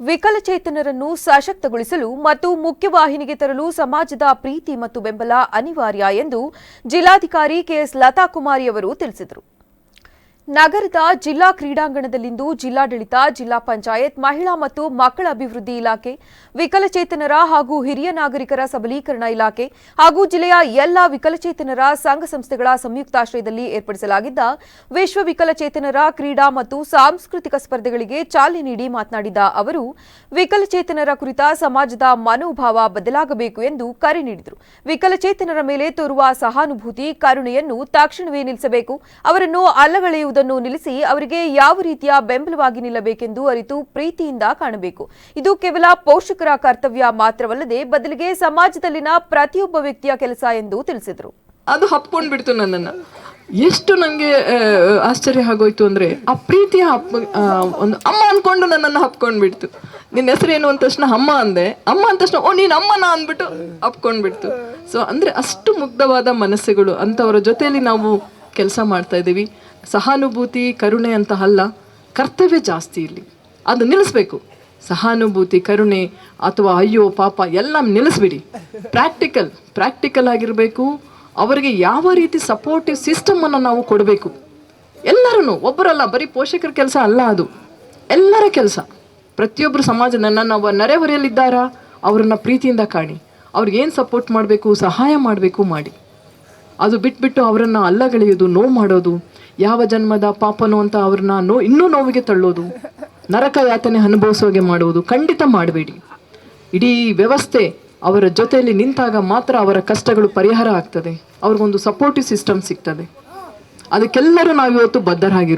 ವಿಕಲಚೇತನರನ್ನು ಸಶಕ್ತಗೊಳಿಸಲು ಮತ್ತು ಮುಖ್ಯವಾಹಿನಿಗೆ ತರಲು ಸಮಾಜದ ಪ್ರೀತಿ ಮತ್ತು ಬೆಂಬಲ ಅನಿವಾರ್ಯ ಎಂದು ಜಿಲ್ಲಾಧಿಕಾರಿ ಕೆಎಸ್ ಲತಾ ಕುಮಾರಿ ಅವರು ತಿಳಿಸಿದರು. ನಗರದ ಜಿಲ್ಲಾ ಕ್ರೀಡಾಂಗಣದಲ್ಲಿಂದು ಜಿಲ್ಲಾಡಳಿತ, ಜಿಲ್ಲಾ ಪಂಚಾಯತ್, ಮಹಿಳಾ ಮತ್ತು ಮಕ್ಕಳ ಅಭಿವೃದ್ಧಿ ಇಲಾಖೆ, ವಿಕಲಚೇತನರ ಹಾಗೂ ಹಿರಿಯ ನಾಗರಿಕರ ಸಬಲೀಕರಣ ಇಲಾಖೆ ಹಾಗೂ ಜಿಲ್ಲೆಯ ಎಲ್ಲ ವಿಕಲಚೇತನರ ಸಂಘ ಸಂಸ್ಥೆಗಳ ಸಂಯುಕ್ತಾಶ್ರಯದಲ್ಲಿ ಏರ್ಪಡಿಸಲಾಗಿದ್ದ ವಿಶ್ವ ವಿಕಲಚೇತನರ ಕ್ರೀಡಾ ಮತ್ತು ಸಾಂಸ್ಕೃತಿಕ ಸ್ಪರ್ಧೆಗಳಿಗೆ ಚಾಲನೆ ನೀಡಿ ಮಾತನಾಡಿದ ಅವರು, ವಿಕಲಚೇತನರ ಕುರಿತ ಸಮಾಜದ ಮನೋಭಾವ ಬದಲಾಗಬೇಕು ಎಂದು ಕರೆ ನೀಡಿದರು. ವಿಕಲಚೇತನರ ಮೇಲೆ ತೋರುವ ಸಹಾನುಭೂತಿ, ಕರುಣೆಯನ್ನು ತಕ್ಷಣವೇ ನಿಲ್ಲಿಸಬೇಕು. ಅವರನ್ನು ಅಲ್ಲಗಳೆಯುವುದನ್ನು ನಿಲ್ಲಿಸಿ ಅವರಿಗೆ ಯಾವ ರೀತಿಯ ಬೆಂಬಲವಾಗಿ ನಿಲ್ಲಬೇಕೆಂದು ಅರಿತು ಪ್ರೀತಿಯಿಂದ ಕಾಣಬೇಕು. ಇದು ಕೇವಲ ಪೋಷಕರ ಕರ್ತವ್ಯ ಮಾತ್ರವಲ್ಲದೆ ಬದಲಿಗೆ ಸಮಾಜದಲ್ಲಿನ ಪ್ರತಿಯೊಬ್ಬ ವ್ಯಕ್ತಿಯ ಕೆಲಸ ಎಂದು ತಿಳಿಸಿದರು. ಅದು ಹಪ್ಕೊಂಡು ಬಿಡ್ತು ನನ್ನನ್ನು. ಎಷ್ಟು ನನಗೆ ಆಶ್ಚರ್ಯ ಆಗೋಯ್ತು ಅಂದರೆ ಆ ಪ್ರೀತಿಯ ಹಪ್ಪ ಒಂದು ಅಮ್ಮ ಅಂದ್ಕೊಂಡು ನನ್ನನ್ನು ಹಪ್ಕೊಂಡು ಬಿಡ್ತು ನಿನ್ನ ಹೆಸರೇನು ಅಂದ ತಕ್ಷಣ ಅಮ್ಮ ಅಂದೆ. ಅಮ್ಮ ಅಂದ ತಕ್ಷಣ, ಓ, ನೀನು ಅಮ್ಮನ ಅಂದ್ಬಿಟ್ಟು ಹಪ್ಕೊಂಡು ಬಿಡ್ತು ಸೊ ಅಂದರೆ ಅಷ್ಟು ಮುಗ್ಧವಾದ ಮನಸ್ಸುಗಳು, ಅಂಥವರ ಜೊತೆಯಲ್ಲಿ ನಾವು ಕೆಲಸ ಮಾಡ್ತಾ ಇದ್ದೀವಿ. ಸಹಾನುಭೂತಿ, ಕರುಣೆ ಅಂತ ಅಲ್ಲ, ಕರ್ತವ್ಯ ಜಾಸ್ತಿ ಇಲ್ಲಿ. ಅದು ನಿಲ್ಲಿಸ್ಬೇಕು. ಸಹಾನುಭೂತಿ, ಕರುಣೆ ಅಥವಾ ಅಯ್ಯೋ, ಪಾಪ ಎಲ್ಲ ನಿಲ್ಲಿಸ್ಬಿಡಿ. ಪ್ರಾಕ್ಟಿಕಲ್ ಪ್ರಾಕ್ಟಿಕಲ್ ಆಗಿರಬೇಕು. ಅವರಿಗೆ ಯಾವ ರೀತಿ ಸಪೋರ್ಟಿವ್ ಸಿಸ್ಟಮನ್ನು ನಾವು ಕೊಡಬೇಕು. ಎಲ್ಲರೂ ಒಬ್ಬರಲ್ಲ, ಬರೀ ಪೋಷಕರ ಕೆಲಸ ಅಲ್ಲ ಅದು. ಎಲ್ಲರ ಕೆಲಸ. ಪ್ರತಿಯೊಬ್ಬರು ಸಮಾಜ ನನ್ನ ನಾವು ನೆರೆಹೊರೆಯಲ್ಲಿದ್ದಾರಾ? ಅವರನ್ನು ಪ್ರೀತಿಯಿಂದ ಕಾಣಿ. ಅವ್ರಿಗೆ ಏನು ಸಪೋರ್ಟ್ ಮಾಡಬೇಕು, ಸಹಾಯ ಮಾಡಬೇಕು, ಮಾಡಿ. ಅದು ಬಿಟ್ಬಿಟ್ಟು ಅವರನ್ನು ಅಲ್ಲಗಳೆಯೋದು, ನೋವು ಮಾಡೋದು ಯಾವ ಜನ್ಮದ ಪಾಪನೋ ಅಂತ ಅವ್ರನ್ನ ನೋ ಇನ್ನೂ ನೋವಿಗೆ ತಳ್ಳೋದು, ನರಕ ಯಾತನೆ ಅನುಭವಿಸೋಗೆ ಮಾಡುವುದು ಖಂಡಿತ ಮಾಡಬೇಡಿ. ಇಡೀ ವ್ಯವಸ್ಥೆ ಅವರ ಜೊತೆಯಲ್ಲಿ ನಿಂತಾಗ ಮಾತ್ರ ಅವರ ಕಷ್ಟಗಳು ಪರಿಹಾರ ಆಗ್ತದೆ. ಅವ್ರಿಗೊಂದು ಸಪೋರ್ಟಿವ್ ಸಿಸ್ಟಮ್ ಸಿಗ್ತದೆ. ಅದಕ್ಕೆಲ್ಲರೂ ನಾವಿವತ್ತು ಬದ್ಧರಾಗಿರೋ